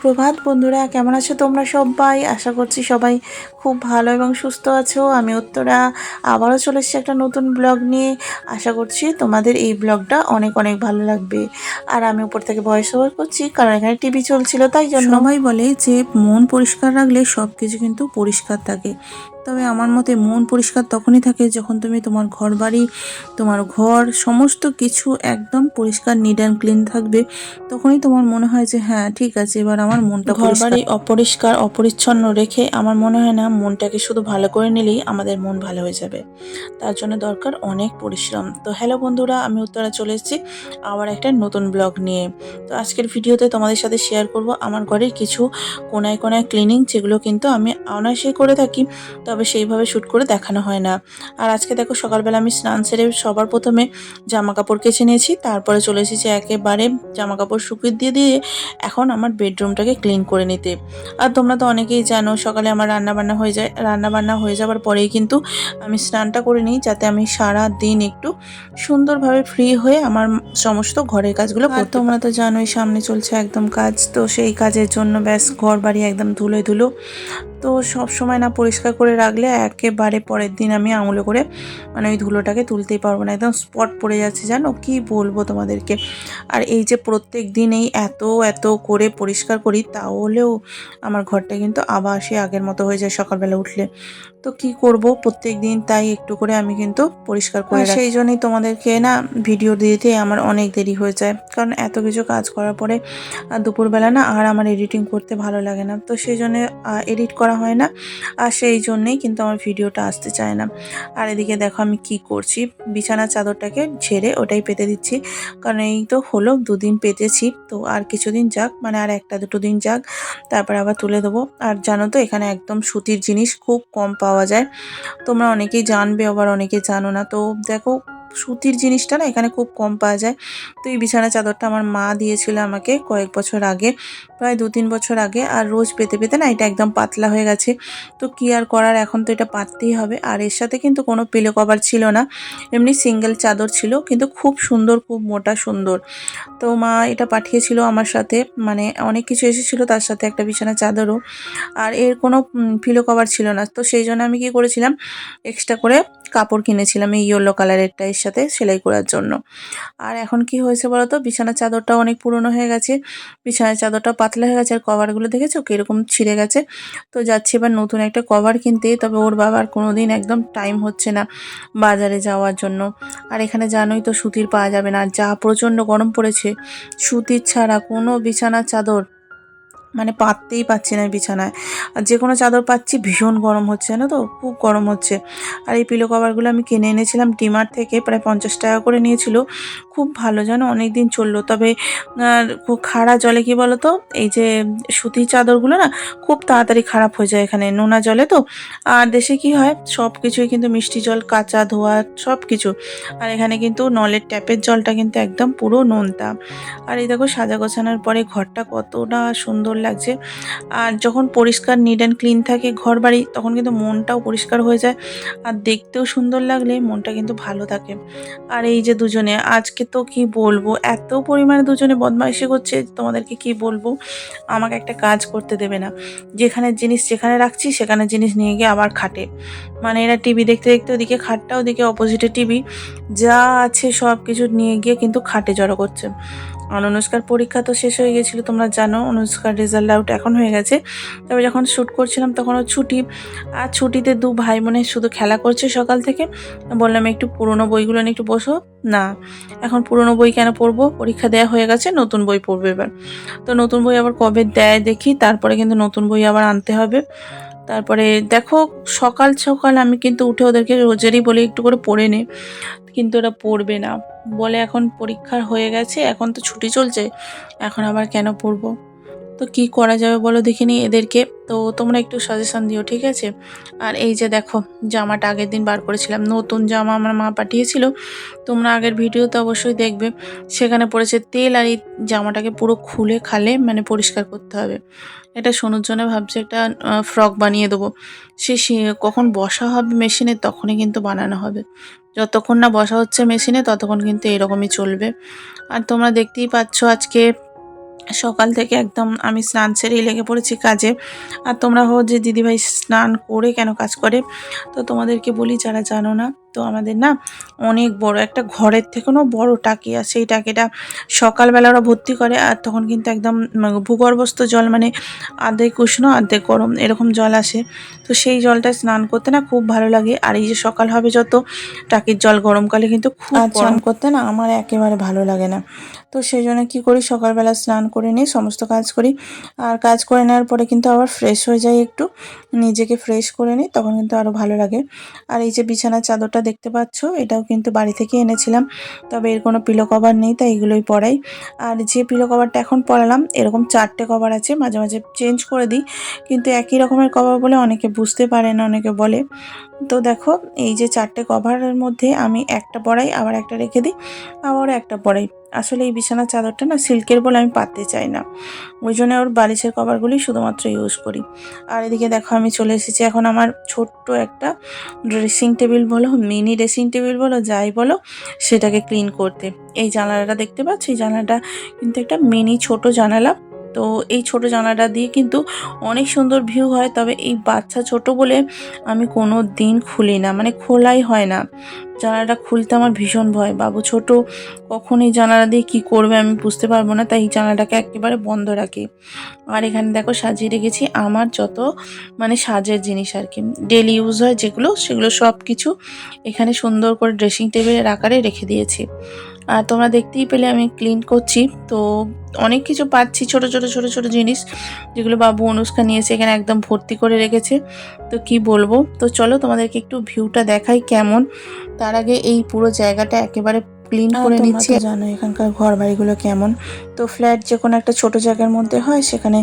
সুপ্রভাত, বন্ধুরা, কেমন আছো তোমরা সবাই? আশা করছি সবাই খুব ভালো এবং সুস্থ আছো। আমি উত্তরা, আবারও চলে এসেছি একটা নতুন ব্লগ নিয়ে। আশা করছি তোমাদের এই ব্লগটা অনেক অনেক ভালো লাগবে। আর আমি উপর থেকে ভয়েস ওভার করছি, কারণ এখানে টিভি চলছিল, তাই জন্য। সবাই বলে যে মন পরিষ্কার রাখলে সব কিছু কিন্তু পরিষ্কার থাকে। তবে আমার মতে মন পরিষ্কার তখনই থাকে যখন তুমি তোমার ঘর বাড়ি তোমার ঘর সমস্ত কিছু একদম পরিষ্কার নিট অ্যান্ড ক্লিন থাকবে। তখনই তোমার মনে হয় যে হ্যাঁ ঠিক আছে, এবার আমার মনটা ঘর ঘর বাড়ি অপরিষ্কার, অপরিচ্ছন্ন রেখে আমার মনে হয় না মনটাকে শুধু ভালো করে নিলেই আমাদের মন ভালো হয়ে যাবে। তার জন্য দরকার অনেক পরিশ্রম। তো হ্যালো বন্ধুরা, আমি উত্তরা চলে এসেছি আবার একটা নতুন ব্লগ নিয়ে। তো আজকের ভিডিওতে তোমাদের সাথে শেয়ার করব আমার ঘরের কিছু কোনায় কোনায় ক্লিনিং যেগুলো কিন্তু আমি অনায়াসে করে থাকি। তবে সেইভাবে শ্যুট করে দেখানো হয় না। আর আজকে দেখো সকালবেলা আমি স্নান সেরে সবার প্রথমে জামা কাপড় কেচে নিয়েছি তারপরে চলে এসেছি একেবারে জামা কাপড় শুকিয়ে দিয়ে দিয়ে এখন আমার বেডরুমটাকে ক্লিন করে নিতে। আর তোমরা তো অনেকেই জানো সকালে আমার রান্না বান্না হয়ে যায় রান্না বান্না হয়ে যাওয়ার পরেই কিন্তু আমি স্নানটা করে নিই যাতে আমি সারা দিন একটু সুন্দরভাবে ফ্রি হয়ে আমার সমস্ত ঘরের কাজগুলো তোমরা তো জানোই সামনে চলছে একদম কাজ তো সেই কাজের জন্য ব্যাস ঘর বাড়ি একদম ধুলো ধুলো। তো সব সময় না পরিষ্কার করে রাখলে একেবারে পরের দিন আমি আঙুলে করে মানে ওই ধুলোটাকে তুলতেই পারব না একদম স্পট পড়ে যাচ্ছে জানো? কি বলব তোমাদেরকে? আর এই যে প্রত্যেক দিন এই এত এত করে পরিষ্কার করি তাহলেও আমার ঘরটা কিন্তু আবার সে আগের মতো হয়ে যায় সকালবেলা উঠলে। তো কি করব? প্রত্যেক দিন তাই একটু করে আমি কিন্তু পরিষ্কার করে। সেই জন্যই তোমাদেরকে না ভিডিও দিতে আমার অনেক দেরি হয়ে যায়। কারণ এত কিছু কাজ করার পরে দুপুরবেলা না আর আমার এডিটিং করতে ভালো লাগে না। তো সেই জন্য এডিট করা হয় না। আর সেই জন্যেই কিন্তু আমার ভিডিওটা আসতে চায় না। আর এদিকে দেখো আমি কি করছি। বিছানার চাদরটাকে ঝেড়ে ওটাই পেতে দিচ্ছি। কারণ এই তো হলো, দুদিন পেতেছি। তো আর কিছুদিন যাক মানে আর একটা দুটো দিন যাক, তারপর আবার তুলে দেবো। আর জানো তো, এখানে একদম সুতির জিনিস খুব কম পাওয়া যায়। তোমরা অনেকেই জানবে, আবার অনেকে জানো না। তো দেখো সুতির জিনিসটা না এখানে খুব কম পাওয়া যায়। তো এই বিছানা চাদরটা আমার মা দিয়েছিল আমাকে কয়েক বছর আগে, প্রায় দু তিন বছর আগে। আর রোজ পেতে পেতে না এটা একদম পাতলা হয়ে গেছে। তো কি আর করার, এখন তো এটা পাততেই হবে। আর এর সাথে কিন্তু কোনো পিলো কভার ছিল না। এমনি সিঙ্গেল চাদর ছিল, কিন্তু খুব সুন্দর, খুব মোটা সুন্দর। তো মা এটা পাঠিয়েছিল আমার সাথে। মানে অনেক কিছু এসেছিল তার সাথে একটা বিছানা চাদরও। আর এর কোনো পিলো কভার ছিল না। তো সেই জন্য আমি কি করেছিলাম এক্সট্রা করে কাপড় কিনেছিলাম এই ইয়েলো কালারেরটা সাথে সেলাই করার জন্য। আর এখন কি হয়েছে বলো তো বিছানার চাদরটা অনেক পুরনো হয়ে গেছে। বিছানার চাদরটা পাতলা হয়ে গেছে। আর কভারগুলো দেখেছ? কীরকম ছিঁড়ে গেছে? তো যাচ্ছি এবার নতুন একটা কভার কিনতে। তবে ওর বাবার কোনো দিন একদম টাইম হচ্ছে না বাজারে যাওয়ার জন্য। আর এখানে জানোই তো সুতির পাওয়া যাবে না। যা প্রচণ্ড গরম পড়েছে, সুতির ছাড়া কোনো বিছানার চাদর মানে পাততেই পাচ্ছি না বিছানায়। আর যে কোনো চাদর পাচ্ছি, ভীষণ গরম হচ্ছে, জানো তো? খুব গরম হচ্ছে। আর এই পিলো কভারগুলো আমি কিনে এনেছিলাম ডিমার থেকে, প্রায় পঞ্চাশ টাকা করে নিয়েছিল। খুব ভালো, জানো? অনেক দিন চলল। তবে খুব খাড়া জলে, কি বলো তো এই যে সুতির চাদরগুলো না, খুব তাড়াতাড়ি খারাপ হয়ে যায় এখানে, নোনা জলে তো। আর দেশে কি হয় সব কিছুই কিন্তু মিষ্টি জল, কাঁচা ধোয়া সব কিছু আর এখানে কিন্তু নলের ট্যাপের জলটা কিন্তু একদম পুরো নোনতা। আর এই দেখো, সাজা গোছানোর পরে ঘরটা কতটা সুন্দর লাগছে। আর যখন পরিষ্কার নিট অ্যান্ড ক্লিন থাকে ঘর বাড়ি তখন কিন্তু মনটাও পরিষ্কার হয়ে যায়। আর দেখতেও সুন্দর লাগলে মনটা কিন্তু ভালো থাকে। আর এই যে দুজনে, আজকে তো কি বলব? এত পরিমাণে দুজনে বদমাইশি করছে, তোমাদেরকে কি বলব? আমাকে একটা কাজ করতে দেবে না। যেখানে জিনিস যেখানে রাখছি, সেখানে জিনিস নিয়ে গিয়ে আবার খাটে। মানে এরা টিভি দেখতে দেখতে ওদিকে খাটটা, ওদিকে অপোজিটে টিভি যা আছে সব কিছু নিয়ে গিয়ে কিন্তু খাটে জড়ো করছে। আর অনুষ্কার পরীক্ষা তো শেষ হয়ে গেছিল, তোমরা জানো অনুষ্কার রেজাল্ট আউট এখন হয়ে গেছে। তবে যখন শ্যুট করছিলাম তখন ও ছুটি, আর ছুটিতে দু ভাই বোনে শুধু খেলা করছে সকাল থেকে। বললাম, একটু পুরনো বইগুলো নিয়ে একটু বসো। না, এখন পুরনো বই কেন পড়ব? পরীক্ষা দেওয়া হয়ে গেছে, নতুন বই পড়বে এবার। তো নতুন বই আবার কবে দেয় দেখি, তারপরে কিন্তু নতুন বই আবার আনতে হবে। তারপরে দেখো সকাল সকাল আমি কিন্তু উঠে ওদেরকে রোজেরই বলি একটু করে পড়ে নে। কিন্তু ওরা পড়বে না। বলে এখন পরীক্ষার হয়ে গেছে, এখন তো ছুটি চলছে, এখন আবার কেন পড়ব? তো কি করা যাবে বলো দেখিনি এদেরকে। তো তোমরা একটু সাজেশন দিও, ঠিক আছে? আর এই যে দেখো, জামাটা আগের দিন বার করেছিলাম। নতুন জামা আমার মা পাঠিয়েছিল। তোমরা আগের ভিডিওতে অবশ্যই দেখবে। সেখানে পড়েছে, তেল আর এই জামাটাকে পুরো খুলে খালে মানে পরিষ্কার করতে হবে। এটা সোনুর জন্য ভাবছি একটা ফ্রক বানিয়ে দেবো। সে, সে- কখন বসা হবে মেশিনে তখনই কিন্তু বানানো হবে। যতক্ষণ না বসা হচ্ছে মেশিনে, ততক্ষণ কিন্তু এরকমই চলবে। আর তোমরা দেখতেই পাচ্ছ আজকে সকাল থেকে একদম আমি স্নান সেরেই লেগে পড়েছি কাজে। আর তোমরা হো যে দিদিভাই স্নান করে কেন কাজ করে তো তোমাদেরকে বলি যারা জানো না তো আমাদের না অনেক বড় একটা ঘরের থেকেও বড় টাকি আর সেই টাকিটা সকালবেলা ওরা ভর্তি করে আর তখন কিন্তু একদম ভূগর্ভস্থ জল মানে আর্ধেক উষ্ণ আর্ধেক গরম এরকম জল আসে। তো সেই জলটা স্নান করতে না খুব ভালো লাগে। আর এই যে সকাল হবে যত টাকির জল গরমকালে কিন্তু খুব স্নান গরম করতে না আমার একেবারে ভালো লাগে না। তো সেই জন্য কী করি? সকালবেলা স্নান করে নিই সমস্ত কাজ করি। আর কাজ করে নেওয়ার পরে কিন্তু আবার ফ্রেশ হয়ে যাই একটু। নিজেকে ফ্রেশ করে নিই, তখন কিন্তু আরও ভালো লাগে। আর এই যে বিছানার চাদরটা দেখতে পাচ্ছ, এটাও কিন্তু বাড়ি থেকে এনেছিলাম। তবে এর কোনো পিলো কভার নেই, তাই এগুলোই পরাই। আর যে পিলো কভারটা এখন পরালাম, এরকম চারটে কভার আছে, মাঝে মাঝে চেঞ্জ করে দিই। কিন্তু একই রকমের কভার বলে অনেকে বুঝতে পারে না, অনেকে বলে। তো দেখো, এই যে চারটে কভারের মধ্যে আমি একটা পরাই, আবার একটা রেখে দিই, আবার একটা পরাই। আসলে এই বিছানার চাদরটা না সিল্কের বলে আমি পাততে চাই না। ওই জন্য ওর বালিশের কভারগুলি শুধুমাত্র ইউজ করি। আর এদিকে দেখো আমি চলে এসেছি এখন আমার ছোট্ট একটা ড্রেসিং টেবিল বলো মিনি ড্রেসিং টেবিল বলো, যাই বলো, সেটাকে ক্লিন করতে। এই জানালাটা দেখতে পাচ্ছি? এই জানালাটা কিন্তু একটা মিনি ছোট জানালা। তো এই ছোট জানালাটা দিয়ে কিন্তু অনেক সুন্দর ভিউ হয়, তবে এই বাচ্চা ছোট বলে আমি কোনো দিন খুলি না মানে খোলাই হয় না। জানালাটা খুলতে আমার ভীষণ ভয়। বাবু ছোট, কখন এই জানালা দিয়ে কী করবে আমি বুঝতে পারব না, তাই এই জানালাটাকে একেবারে বন্ধ রাখি। আর এখানে দেখো সাজিয়ে রেখেছি আমার যত মানে সাজের জিনিস আর কি। ডেলি ইউজ হয় যেগুলো, সেগুলো সব কিছু এখানে সুন্দর করে ড্রেসিং টেবিলের আকারে রেখে দিয়েছি। আর তোমরা দেখতেই পেলে আমি ক্লিন করছি। তো অনেক কিছু পাচ্ছি ছোট ছোট ছোট ছোট জিনিস যেগুলো বাবু অনুষ্কা নিয়েছে এখানে একদম ভর্তি করে রেখেছে। তো কি বলব? তো চলো তোমাদেরকে একটু ভিউটা দেখাই কেমন। তার আগে এই পুরো জায়গাটা একেবারে ক্লিন করে নিচ্ছি। জানো এখানকার ঘর বাড়িগুলো কেমন। তো ফ্ল্যাট যে কোনো একটা ছোট জায়গার মধ্যে হয় সেখানে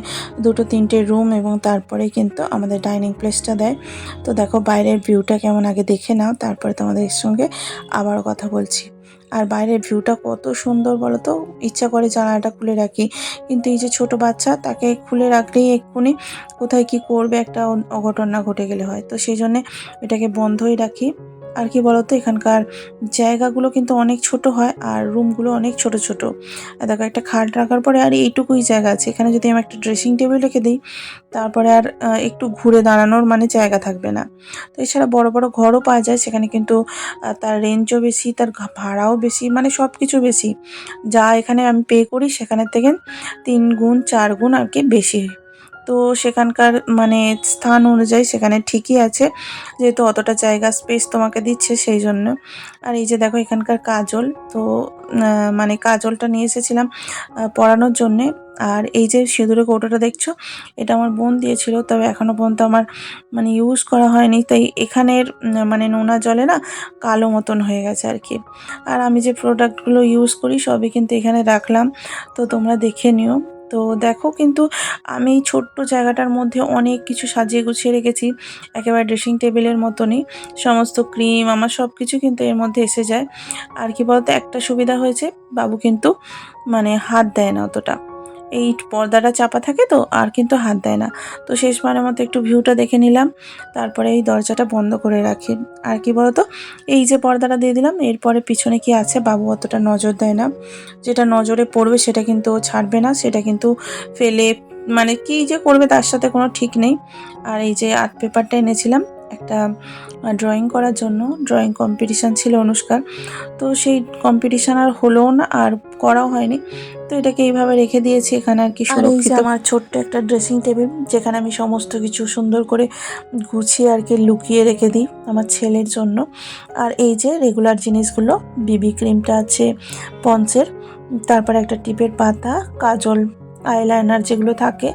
দুটো তিনটে রুম এবং তারপরে কিন্তু আমাদের ডাইনিং প্লেসটা দেয়। তো দেখো বাইরের ভিউটা কেমন আগে দেখে নাও তারপরে তোমাদের সঙ্গে আবারও কথা বলছি। আর বাইরের ভিউটা কত সুন্দর বলো তো ইচ্ছা করে জানালাটা খুলে রাখি। কিন্তু এই যে ছোট বাচ্চা, তাকে খুলে রাখলেই এক্ষুনি কোথায় কি করবে একটা অঘটনা ঘটে গেলে হয়। তো সেই জন্যে এটাকে বন্ধই রাখি। আর কি বলতো, এখানকার জায়গাগুলো কিন্তু অনেক ছোট হয় আর রুমগুলো অনেক ছোট ছোট। দেখো একটা খাট রাখার পরে আর এইটুকুই জায়গা আছে। এখানে যদি আমি একটা ড্রেসিং টেবিল রেখে দিই, তারপরে আর একটু ঘুরে দাঁড়ানোর মানে জায়গা থাকবে না। তো এছাড়া বড় বড় ঘরও পাওয়া যায়, সেখানে কিন্তু তার রেঞ্জও বেশি, তার ভাড়াও বেশি মানে সব কিছু বেশি। যা এখানে আমি পে করি সেখানের থেকে তিন গুণ, চার গুণ আর কি বেশি। তো সেখানকার মানে স্থান অনুযায়ী সেখানে ঠিকই আছে, যেহেতু অতটা জায়গা স্পেস তোমাকে দিচ্ছে সেই জন্য আর এই যে দেখো এখানকার কাজল, তো মানে কাজলটা নিয়ে এসেছিলাম পরানোর জন্যে। আর এই যে সিঁদুরের কৌটোটা দেখছ, এটা আমার বোন দিয়েছিল, তবে এখনও পর্যন্ত আমার মানে ইউজ করা হয়নি। তাই এখানের মানে নোনা জলে না কালো মতন হয়ে গেছে আর কি। আর আমি যে প্রোডাক্টগুলো ইউজ করি সবই কিন্তু এখানে রাখলাম। তো তোমরা দেখে নিও। তো দেখো কিন্তু আমি ছোট্ট জায়গাটার মধ্যে অনেক কিছু সাজিয়ে গুছিয়ে রেখেছি। একেবারে ড্রেসিং টেবিলের মতনই। সমস্ত ক্রিম আমার সব কিছু কিন্তু এর মধ্যে এসে যায়। আর কি বলতো, একটা সুবিধা হয়েছে, বাবু কিন্তু মানে হাত দেয় না অতটা। এই পর্দাটা চাপা থাকে তো, আর কিন্তু হাত দেয় না। তো শেষবারের মতো একটু ভিউটা দেখে নিলাম, তারপরে এই দরজাটা বন্ধ করে রাখি। আর কি বলতো, এই যে পর্দাটা দিয়ে দিলাম, এরপরে পিছনে কি আছে বাবু অতটা নজর দেয় না। যেটা নজরে পড়বে সেটা কিন্তু ছাড়বে না, সেটা কিন্তু ফেলে মানে কি যে করবে তার সাথে কোনো ঠিক নেই। আর এই যে আর্ট পেপারটা এনেছিলাম একটা ড্রয়িং করার জন্য ড্রয়িং কম্পিটিশান ছিল অনুষ্কার। তো সেই কম্পিটিশান আর হলোও না আর করাও হয়নি। তো এটাকে এইভাবে রেখে দিয়েছি এখানে আর কি সুরক্ষিত। আমার ছোট্ট একটা ড্রেসিং টেবিল যেখানে আমি সমস্ত কিছু সুন্দর করে গুছিয়ে আর কি লুকিয়ে রেখে দিই আমার ছেলের জন্য। আর এই যে রেগুলার জিনিসগুলো বিবি ক্রিমটা আছে পঞ্চের তারপরে একটা টিপের পাতা কাজল আইলাইনার যেগুলো থাকে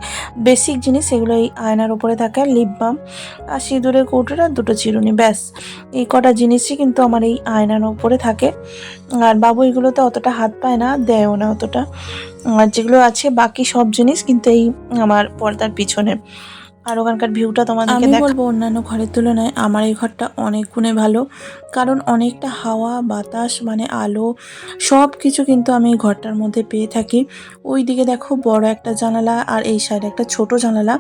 বেসিক জিনিস সেগুলো এই আয়নার উপরে থাকে, আর লিপ বাম আর সিঁদুরের কৌটোটা দুটো চিরুনি, ব্যাস। এই কটা জিনিসই কিন্তু আমার এই আয়নার উপরে থাকে। আর বাবু এগুলোতে অতটা হাত পায় না, দেয়ও না অতটা। আর যেগুলো আছে বাকি সব জিনিস কিন্তু এই আমার পর্দার পিছনে। আর ওখানকার ভিউটা তোমাদেরকে আমি বলব অন্যান্য ঘরের তুলনায় আমার এই ঘরটা অনেক গুণে ভালো। কারণ অনেকটা হাওয়া বাতাস মানে আলো সব কিছু কিন্তু আমি এই ঘরটার মধ্যে পেয়ে থাকি। ওই দিকে দেখো বড় একটা জানালা আর এই সাইডে একটা ছোট জানালা।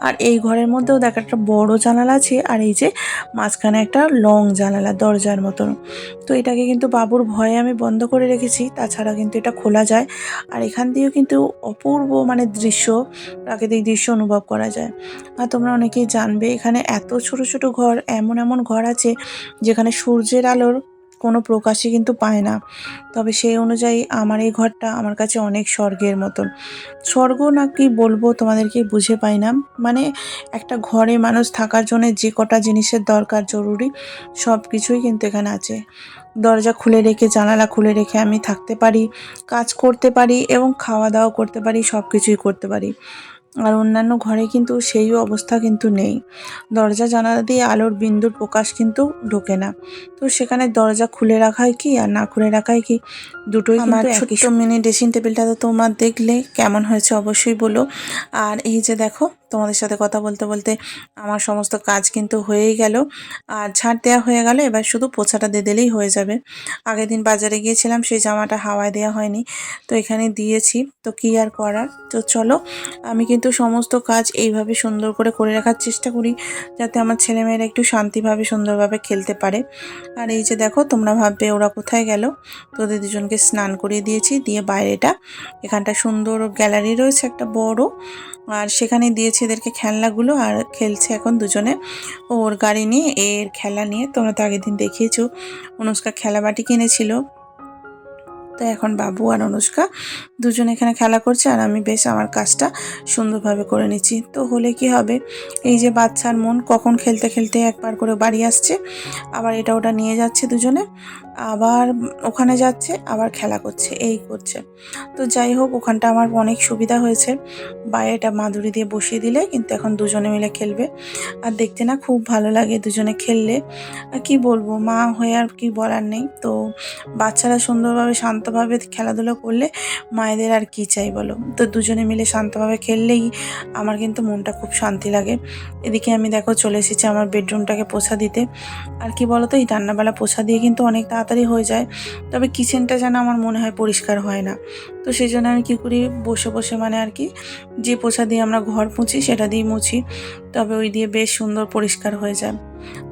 আর এই ঘরের মধ্যেও দেখো একটা বড় জানালা আছে আর এই যে মাঝখানে একটা লং জানালা দরজার মতন। তো এটাকে কিন্তু বাবুর ভয়ে আমি বন্ধ করে রেখেছি তাছাড়া কিন্তু এটা খোলা যায়। আর এখান দিয়েও কিন্তু অপূর্ব মানে দৃশ্য প্রাকৃতিক দৃশ্য অনুভব করা যায়। আর তোমরা অনেকেই জানবে, এখানে এত ছোট ছোট ঘর, এমন এমন ঘর আছে যেখানে সূর্যের আলোর কোনো প্রকাশই কিন্তু পায় না। তবে সেই অনুযায়ী আমার এই ঘরটা আমার কাছে অনেক স্বর্গের মতন। স্বর্গ না কি বলব তোমাদেরকে বুঝে পাই না। মানে একটা ঘরে মানুষ থাকার জন্য যে কটা জিনিসের দরকার জরুরি সব কিছুই কিন্তু এখানে আছে। দরজা খুলে রেখে, জানালা খুলে রেখে আমি থাকতে পারি, কাজ করতে পারি এবং খাওয়া দাওয়া করতে পারি সব কিছুই করতে পারি। আর অন্যান্য ঘরে কিন্তু সেই অবস্থা কিন্তু নেই। দরজা জানালা দিয়ে আলোর বিন্দুর প্রকাশ কিন্তু ঢোকে না। তো সেখানে দরজা খুলে রাখাই কি আর না খুলে রাখাই কি? দুটোই আমার ছোট্ট মিনি ড্রেসিং টেবিলটা তো তোমার দেখলে কেমন হয়েছে অবশ্যই বলো। আর এই যে দেখো তোমাদের সাথে কথা বলতে বলতে আমার সমস্ত কাজ কিন্তু হয়েই গেল। আর ঝাড় দেওয়া হয়ে গেল এবার শুধু পোছাটা দিয়ে দিলেই হয়ে যাবে। আগের দিন বাজারে গিয়েছিলাম সেই জামাটা হাওয়ায় দেওয়া হয়নি। তো এখানে দিয়েছি। তো কি আর করার? তো চলো আমি কিন্তু সমস্ত কাজ এইভাবে সুন্দর করে করে রাখার চেষ্টা করি, যাতে আমার ছেলেমেয়েরা একটু শান্তিভাবে, সুন্দরভাবে খেলতে পারে। আর এই যে দেখো, তোমরা ভাববে ওরা কোথায় গেল? তোদের দুজনকে স্নান করিয়ে দিয়েছি, দিয়ে বাইরেটা, এখানটা সুন্দর গ্যালারি রয়েছে একটা বড়, আর সেখানে দিয়েছে এদেরকে খেলনাগুলো, আর খেলছে এখন দুজনে। ওর গাড়ি নিয়ে, এর খেলা নিয়ে তোমরা তো আগের দিন দেখিয়েছো, অনুষ্কা খেলাবাটি কিনেছিল। তো এখন বাবু আর অনুষ্কা দুজন এখানে খেলা করছে আর আমি বেশ আমার কাজটা সুন্দরভাবে করে নিচ্ছি। তো হলে কি হবে? এই যে বাচ্চার মন কখন খেলতে খেলতে একবার করে বাড়ি আসছে, আবার এটা ওটা নিয়ে যাচ্ছে দুজনে, আবার ওখানে যাচ্ছে, আবার খেলা করছে, এই করছে। তো যাই হোক, ওখানটা আমার অনেক সুবিধা হয়েছে। বাইরেটা মাদুরি দিয়ে বসিয়ে দিলে কিন্তু এখন দুজনে মিলে খেলবে। আর দেখতে না খুব ভালো লাগে দুজনে খেললে। আর কি বলব, মা হয়ে আর কি বলার নেই। তো বাচ্চারা সুন্দরভাবে শান্তভাবে খেলাধুলো করলে মায়েদের আর কি চাই বলো? তো দুজনে মিলে শান্তভাবে খেললেই আমার কিন্তু মনটা খুব শান্তি লাগে। এদিকে আমি দেখো চলে এসেছি আমার বেডরুমটাকে পোছা দিতে। আর কি বলো তো এই রান্নাবেলা পোছা দিয়ে কিন্তু অনেক তাড়াতাড়ি হয়ে যায়। তবে কিচেনটা যেন আমার মনে হয় পরিষ্কার হয় না। তো সেই জন্য আমি কী করি, বসে বসে মানে আর কি যে পোছা দিয়ে আমরা ঘর মুছি, সেটা দিয়ে মুছি। তবে ওই দিয়ে বেশ সুন্দর পরিষ্কার হয়ে যায়।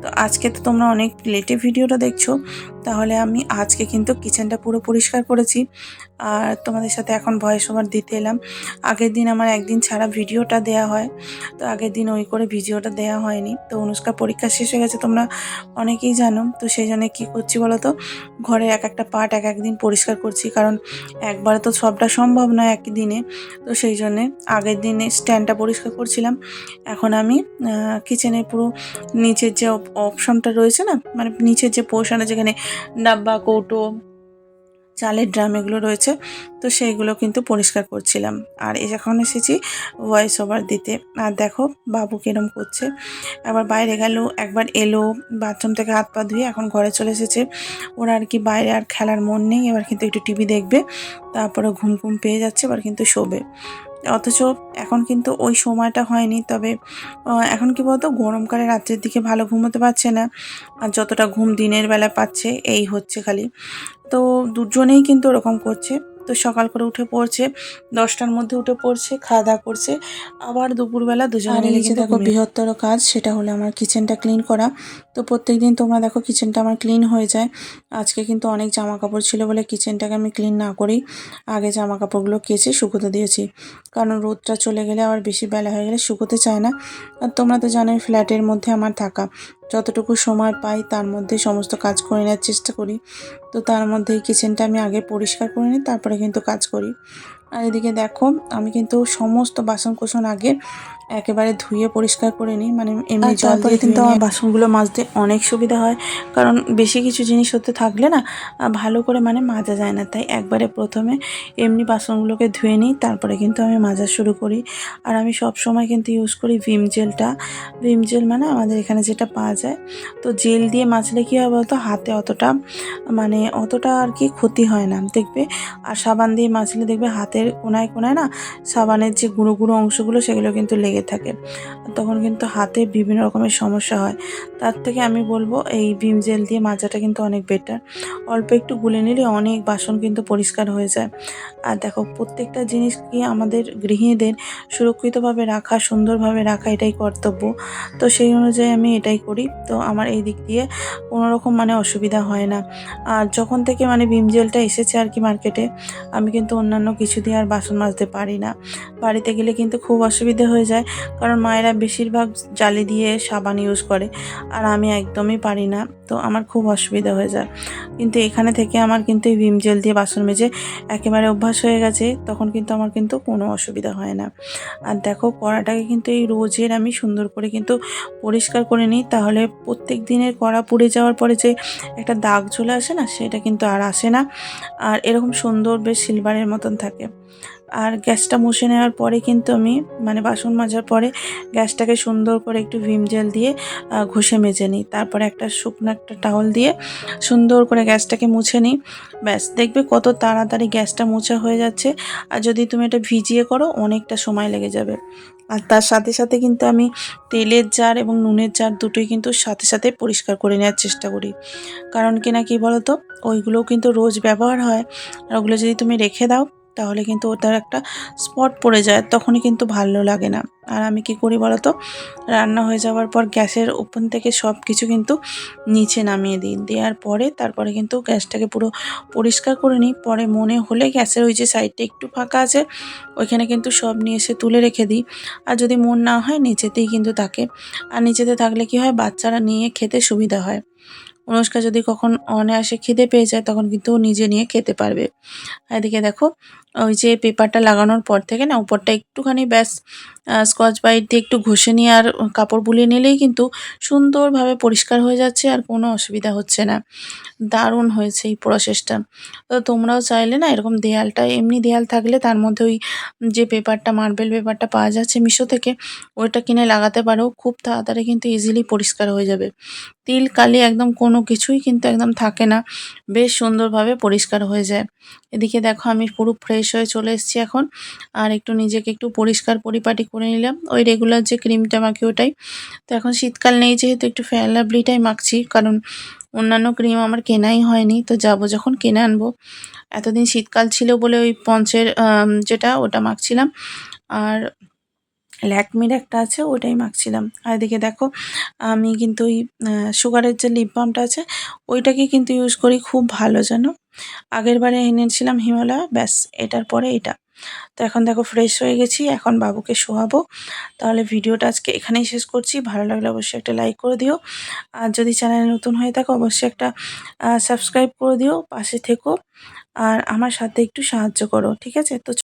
তো আজকে তো তোমরা অনেক লেটে ভিডিওটা দেখছ, তাহলে আমি আজকে কিন্তু কিচেনটা পুরো পরিষ্কার করেছি। আর তোমাদের সাথে এখন ভয়েস ওভার দিতে এলাম। আগের দিন আমার একদিন ছাড়া ভিডিওটা দেয়া হয়, তো আগের দিন ওই করে ভিডিওটা দেয়া হয়নি। তো অনুষ্কার পরীক্ষা শেষ হয়ে গেছে, তোমরা অনেকেই জানো, তো সেই জন্য কী করছি বলো তো ঘরে এক একটা পার্ট এক একদিন পরিষ্কার করছি, কারণ একবারে তো সবটা সম্ভব নয় একই দিনে। তো সেই জন্যে আগের দিনে স্ট্যান্ডটা পরিষ্কার করছিলাম। এখন আমি কিচেনে পুরো নিচের যে অপশনটা রয়েছে না মানে নিচের যে পোর্শনে যেখানে ডাব্বা, কৌটো চালের ড্রাম এগুলো রয়েছে, তো সেইগুলো কিন্তু পরিষ্কার করছিলাম। আর এখন এসেছি ভয়েস ওভার দিতে। আর দেখো বাবু কিরম করছে। আবার বাইরে গেল, একবার এলো বাথরুম থেকে হাত পা ধুয়ে এখন ঘরে চলে এসেছে। ওরা আর কি বাইরে আর খেলার মন নেই, এবার কিন্তু একটু টিভি দেখবে, তারপরে ঘুম ঘুম পেয়ে যাচ্ছে, এবার কিন্তু শোবে। অথচ এখন কিন্তু ওই সময়টা হয়নি। তবে এখন কি বলতো, গরমকালে রাত্রের দিকে ভালো ঘুমোতে পারছে না। আর যতটা ঘুম দিনের বেলা পাচ্ছে, এই হচ্ছে খালি। তো দুজনেই কিন্তু ওরকম করছে। তো সকাল করে উঠে পড়ছে দশটার মধ্যে উঠে পড়ছে খাওয়া দাওয়া করছে। আবার দুপুরবেলা দুজনে কিন্তু দেখো বৃহত্তর কাজ সেটা হলো আমার কিচেনটা ক্লিন করা। তো প্রত্যেক দিন তোমরা দেখো কিচেনটা আমার ক্লিন হয়ে যায়। আজকে কিন্তু অনেক জামা কাপড় ছিল বলে কিচেনটাকে আমি ক্লিন না করেই আগে জামা কাপড়গুলো কেচে শুকোতে দিয়েছি। কারণ রোদটা চলে গেলে আবার বেশি বেলা হয়ে গেলে শুকোতে চায় না। আর তোমরা তো জানোই ফ্ল্যাটের মধ্যে আমার থাকা। যতটুকু সময় পাই তার মধ্যে সমস্ত কাজ করে নেওয়ার চেষ্টা করি। তো তার মধ্যে কিচেনটা আমি আগে পরিষ্কার করে নিই, তারপরে কিন্তু কাজ করি। আর এদিকে দেখো, আমি কিন্তু সমস্ত বাসনকোসন আগে একেবারে ধুয়ে পরিষ্কার করে নিই মানে এমনি জল দিয়ে কিন্তু আমার বাসনগুলো মাজতে অনেক সুবিধা হয় কারণ বেশি কিছু জিনিস হতে থাকলে না ভালো করে মানে মাজা যায় না। তাই একবারে প্রথমে এমনি বাসনগুলোকে ধুয়ে নিই তারপরে কিন্তু আমি মাজা শুরু করি। আর আমি সব সময় কিন্তু ইউজ করি ভিম জেলটা। ভিম জেল মানে আমাদের এখানে যেটা পাওয়া যায়। তো জেল দিয়ে মাজলে কী হয় বলতো? হাতে অতটা মানে অতটা আর কি ক্ষতি হয় না দেখবে? আর সাবান দিয়ে মাজলে দেখবে হাতের কোনায় কোনায় না সাবানের যে গুঁড়ো গুঁড়ো অংশগুলো সেগুলো কিন্তু লেগে লেগে থাকে। তখন কিন্তু হাতে বিভিন্ন রকমের সমস্যা হয়। তার থেকে আমি বলব, এই ভিম জেল দিয়ে মাজাটা কিন্তু অনেক বেটার অল্প একটু গুলে নিলে অনেক বাসন কিন্তু পরিষ্কার হয়ে যায়। আর দেখো, প্রত্যেকটা জিনিসকে আমাদের গৃহিণীদের সুরক্ষিতভাবে রাখা, সুন্দরভাবে রাখা এটাই কর্তব্য। তো সেই অনুযায়ী আমি এটাই করি। তো আমার এই দিক দিয়ে কোনো রকম মানে অসুবিধা হয় না। আর যখন থেকে মানে ভিম জেলটা এসেছে আর কি মার্কেটে আমি কিন্তু অন্যান্য কিছু দিয়ে আর বাসন মাজতে পারি না। বাড়িতে গেলে কিন্তু খুব অসুবিধে হয়ে যায়। কারণ মায়েরা বেশিরভাগ জালি দিয়ে সাবান ইউজ করে আর আমি একদমই পারি না। তো আমার খুব অসুবিধা হয়ে যায়। কিন্তু এখানে থেকে আমার কিন্তু এই ভিম জেল দিয়ে বাসন মেজে একেবারে অভ্যাস হয়ে গেছে, তখন কিন্তু আমার কিন্তু কোনো অসুবিধা হয় না। আর দেখো, কড়াটাকে কিন্তু এই রোজের আমি সুন্দর করে কিন্তু পরিষ্কার করে নিই, তাহলে প্রত্যেক দিনের কড়া পুড়ে যাওয়ার পরে যে একটা দাগ চলে আসে না, সেটা কিন্তু আর আসে না। আর এরকম সুন্দর বেশ সিলভারের মতন থাকে। আর গ্যাসটা মুছে নেওয়ার পরে কিন্তু আমি মানে বাসন মাজার পরে গ্যাসটাকে সুন্দর করে একটু ভিম জেল দিয়ে ঘষে মেজে নিই। তারপরে একটা শুকনো একটা টাওয়াল দিয়ে সুন্দর করে গ্যাসটাকে মুছে নিই। ব্যাস, দেখবে কত তাড়াতাড়ি গ্যাসটা মোছা হয়ে যাচ্ছে। আর যদি তুমি এটা ভিজিয়ে করো, অনেকটা সময় লেগে যাবে। আর তার সাথে সাথে কিন্তু আমি তেলের জার এবং নুনের জার দুটোই কিন্তু সাথে সাথে পরিষ্কার করে নেওয়ার চেষ্টা করি। কারণ কি না কি বলতো? ওইগুলোও কিন্তু রোজ ব্যবহার হয়। আর ওগুলো যদি তুমি রেখে দাও তাহলে কিন্তু ওটার একটা স্পট পড়ে যায়, তখনই কিন্তু ভালো লাগে না। আর আমি কি করি বলতো? রান্না হয়ে যাওয়ার পর গ্যাসের ওপেন থেকে সব কিছু কিন্তু নিচে নামিয়ে দিই। দেওয়ার পরে তারপরে কিন্তু গ্যাসটাকে পুরো পরিষ্কার করে নিই। পরে মনে হলে গ্যাসের ওই যে সাইডটা একটু ফাঁকা আছে, ওইখানে কিন্তু সব নিয়ে এসে তুলে রেখে দিই। আর যদি মন না হয় নিচেতেই কিন্তু থাকে। আর নিচেতে থাকলে কি হয়? বাচ্চারা নিয়ে খেতে সুবিধা হয়। অনুষ্কা যদি কখন অনায়াসে খিদে পেয়ে যায়, তখন কিন্তু নিজে নিয়ে খেতে পারবে। এদিকে দেখো ওই যে পেপারটা লাগানোর পর থেকে না, উপরটা একটুখানি ব্যাস স্কচ বাইট দিয়ে একটু ঘষে নিয়ে আর কাপড় বুলিয়ে নিলেই কিন্তু সুন্দরভাবে পরিষ্কার হয়ে যাচ্ছে আর কোনো অসুবিধা হচ্ছে না। দারুণ হয়েছে এই প্রসেসটা তো তোমরাও চাইলে না, এরকম দেয়ালটা, এমনি দেয়াল থাকলে তার মধ্যে ওই যে পেপারটা মার্বেল পেপারটা পাওয়া যাচ্ছে মিশো থেকে, ওইটা কিনে লাগাতে পারো। খুব তাড়াতাড়ি কিন্তু ইজিলি পরিষ্কার হয়ে যাবে। তিল, কালি একদম কোনো কিছুই কিন্তু একদম থাকে না। বেশ সুন্দরভাবে পরিষ্কার হয়ে যায়। এদিকে দেখো আমি পুরো ফ্রেশ হয়ে চলে এসেছি এখন। আর একটু নিজেকে একটু পরিষ্কার পরিপাটি করে নিলাম। ওই রেগুলার যে ক্রিমটা মাখি ওটাই। তো এখন শীতকাল নেই যেহেতু একটু ফেয়ার মাখছি, কারণ অন্যান্য ক্রিম আমার কেনাই হয়নি। তো যাব যখন কিনে আনব। এতদিন শীতকাল ছিল বলে ওই পঞ্চের যেটা ওটা মাখছিলাম। আর ল্যাকমির একটা আছে, ওইটাই মাখছিলাম। আর এদিকে দেখো, আমি কিন্তু ওই সুগারের যে লিপ বামটা আছে, ওইটাকে কিন্তু ইউজ করি খুব ভালো জানো আগের বারে এনেছিলাম হিমালয়া, ব্যাস, এটার পরে এটা। তো এখন দেখো ফ্রেশ হয়ে গেছি, এখন বাবুকে শোয়াবো। তাহলে ভিডিওটা আজকে এখানেই শেষ করছি। ভালো লাগলে অবশ্যই একটা লাইক করে দিও। আর যদি চ্যানেল নতুন হয়ে থাকো, অবশ্যই একটা সাবস্ক্রাইব করে দিও, পাশে থেকো। আর আমার সাথে একটু সাহায্য করো, ঠিক আছে? তো